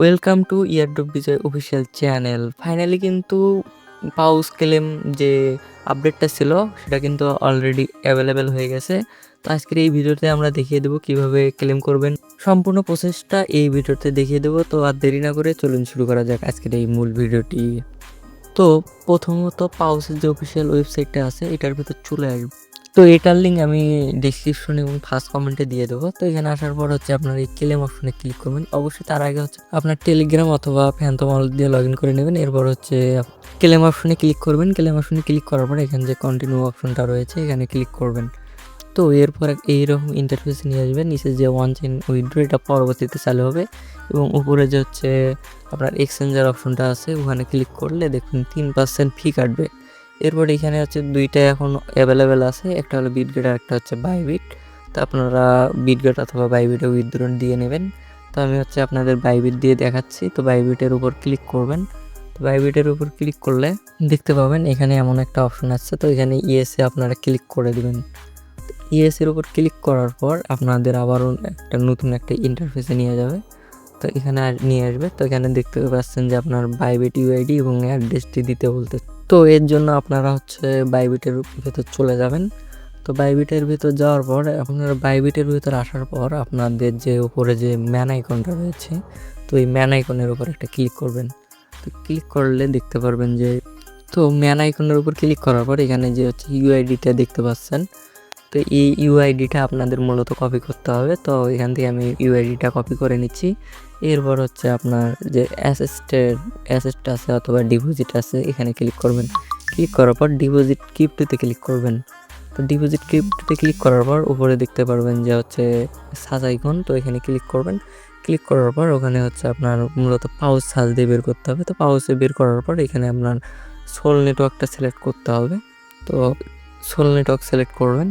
Welcome to airdrop Bijoy official channel finally কিন্তু পাউস claim যে আপডেটটা ছিল, সেটা কিন্তু অলরেডি অ্যাভেলেবেল হয়ে গেছে। তো আজকের এই ভিডিওতে আমরা দেখিয়ে দেবো কীভাবে ক্লেম করবেন। সম্পূর্ণ প্রসেসটা এই ভিডিওতে দেখিয়ে দেবো। তো আর দেরি না করে চলুন শুরু করা যাক আজকের এই মূল ভিডিওটি। তো প্রথমত পাউসের যে অফিসিয়াল ওয়েবসাইটটা আছে, এটার ভিতর চলে আসবে। তো এটার লিঙ্ক আমি ডিসক্রিপশন এবং ফার্স্ট কমেন্টে দিয়ে দেবো। তো এখানে আসার পর হচ্ছে আপনার এই ক্লেম অপশনে ক্লিক করবেন। অবশ্যই তার আগে হচ্ছে আপনার টেলিগ্রাম অথবা ফ্যান্থম অল দিয়ে লগ ইন করে নেবেন। এরপর হচ্ছে ক্লেম অপশনে ক্লিক করবেন। ক্লেম অপশনে ক্লিক করার পর এখানে যে কন্টিনিউ অপশনটা রয়েছে, এখানে ক্লিক করবেন। তো এরপর এইরকম ইন্টারফেস নিয়ে আসবেন। নিচে যে ওয়ান চেন উইড্রো এটা পরবর্তীতে চালু হবে এবং উপরে যে হচ্ছে আপনার এক্সচেঞ্জার অপশনটা আছে, ওখানে ক্লিক করলে দেখুন তিন পার্সেন্ট ফি কাটবে। এরপর এখানে হচ্ছে দুইটা এখন অ্যাভেলেবেল আছে। একটা হলো বিটগেট আর একটা হচ্ছে বাইবিট তো আপনারা বিটগেট অথবা বাইবিটে উইথড্রন দিয়ে নেবেন। তো আমি হচ্ছে আপনাদের বাইবিট দিয়ে দেখাচ্ছি। তো বাইবিটের উপর ক্লিক করবেন। তো বাইবিটের উপর ক্লিক করলে দেখতে পাবেন এখানে এমন একটা অপশন আসছে তো এখানে ইএসএ আপনারা ক্লিক করে দিবেন। ইএসএর উপর ক্লিক করার পর আপনাদের আবারও একটা নতুন একটা ইন্টারফেসে নিয়ে যাবে। তো এখানে নিয়ে আসবে। তো এখানে দেখতে পাচ্ছেন যে আপনার বাইবিট ইউআইডি এবং অ্যাড্রেসটি দিতে বলতে তো এর জন্য আপনারা হচ্ছে বাইবিটের ভেতর চলে যাবেন। তো বাইবিটের ভিতর যাওয়ার পর, আপনারা বাইবিটের ভিতর আসার পর আপনাদের যে উপরে যে ম্যান আইকনটা রয়েছে, তো এই ম্যান আইকনের উপর একটা ক্লিক করবেন। তো ক্লিক করলে দেখতে পারবেন যে, তো ম্যান আইকনের উপর ক্লিক করার পর এখানে যে হচ্ছে ইউআইডিটা দেখতে পাচ্ছেন, তো এই ইউআইডিটা আপনাদের মূলত কপি করতে হবে। তো এখান থেকে আমি ইউআইডিটা কপি করে নিচ্ছি। এরপর হচ্ছে আপনার যে অ্যাসেস্টের অ্যাসেস্ট আছে অথবা ডিপোজিট আছে, এখানে ক্লিক করবেন। ক্লিক করার পর ডিপোজিট ক্রিপ্টোতে ক্লিক করবেন। তো ডিপোজিট ক্রিপ্টোতে ক্লিক করার পর উপরে দেখতে পারবেন যে হচ্ছে সাজ আইকন তো এখানে ক্লিক করবেন। ক্লিক করার পর ওখানে হচ্ছে আপনার মূলত পাউচ সাজ দিয়ে বের করতে হবে। তো পাউচে বের করার পর এখানে আপনার সোল নেটওয়ার্কটা সিলেক্ট করতে হবে। তো সোল নেটওয়ার্ক সিলেক্ট করবেন।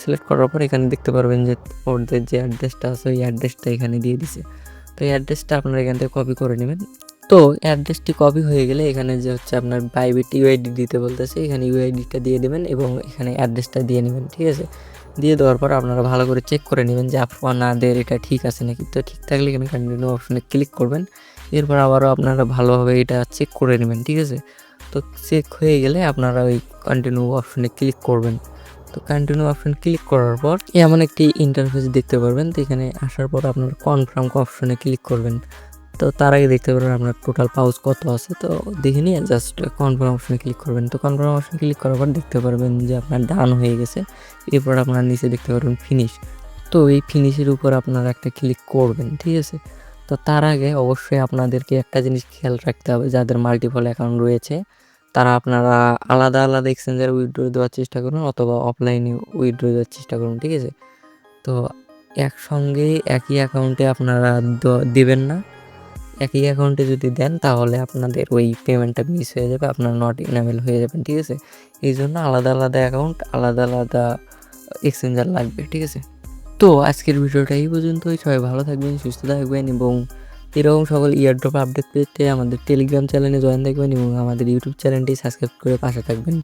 সিলেক্ট করার পর এখানে দেখতে পারবেন যে ওদের যে অ্যাড্রেসটা আছে, ওই অ্যাড্রেসটা এখানে দিয়ে দিছে। তো এই অ্যাড্রেসটা আপনারা এখান থেকে কপি করে নেবেন। তো অ্যাড্রেসটি কপি হয়ে গেলে এখানে যে হচ্ছে আপনার বাইবিট ইউআইডি দিতে বলতেছে, এখানে ইউআইডিটা দিয়ে দেবেন এবং এখানে অ্যাড্রেসটা দিয়ে নেবেন, ঠিক আছে? দিয়ে দেওয়ার পর আপনারা ভালো করে চেক করে নেবেন যে আপনাদের এটা ঠিক আছে নাকি? তো ঠিক থাকলে এখানে কন্টিনিউ অপশনে ক্লিক করবেন। এরপর আবারও আপনারা ভালোভাবে এটা চেক করে নেবেন, ঠিক আছে? তো চেক হয়ে গেলে আপনারা ওই কন্টিনিউ অপশনে ক্লিক করবেন। তো কন্টিনিউ অপশন ক্লিক করার পর এমন একটি ইন্টারফেস দেখতে পারবেন। তো এখানে আসার পর আপনার কনফার্ম অপশনে ক্লিক করবেন। তো তার আগে দেখতে পারবেন আপনার টোটাল পাউচ কত আছে। তো দেখে নিয়ে জাস্ট কনফার্ম অপশনে ক্লিক করবেন। তো কনফার্ম অপশনে ক্লিক করার পর দেখতে পারবেন যে আপনার ডান হয়ে গেছে। এরপর আপনার নিচে দেখতে পারবেন ফিনিশ তো এই ফিনিশের উপর আপনারা একটা ক্লিক করবেন, ঠিক আছে? তো তার আগে অবশ্যই আপনাদেরকে একটা জিনিস খেয়াল রাখতে হবে। যাদের মাল্টিপল অ্যাকাউন্ট রয়েছে তারা আপনারা আলাদা আলাদা এক্সচেঞ্জের উইথড্র দেওয়ার চেষ্টা করুন অথবা অফলাইনে উইথড্র দেওয়ার চেষ্টা করুন, ঠিক আছে? তো একসঙ্গে একই অ্যাকাউন্টে আপনারা দিবেন না। একই অ্যাকাউন্টে যদি দেন তাহলে আপনাদের ওই পেমেন্টটা মিস হয়ে যাবে, আপনার নট ইনাবেল হয়ে যাবেন, ঠিক আছে? এই জন্য আলাদা আলাদা অ্যাকাউন্ট আলাদা আলাদা এক্সচেঞ্জার লাগবে, ঠিক আছে? তো আজকের ভিডিওটা এই পর্যন্তই। সবাই ভালো থাকবেন, সুস্থ থাকবেন এবং এরকম সকল ইয়ারড্রপ আপডেট পেতে আমাদের টেলিগ্রাম চ্যানেলে জয়েন থাকবেন এবং আমাদের ইউটিউব চ্যানেলটি সাবস্ক্রাইব করে পাশে থাকবেন।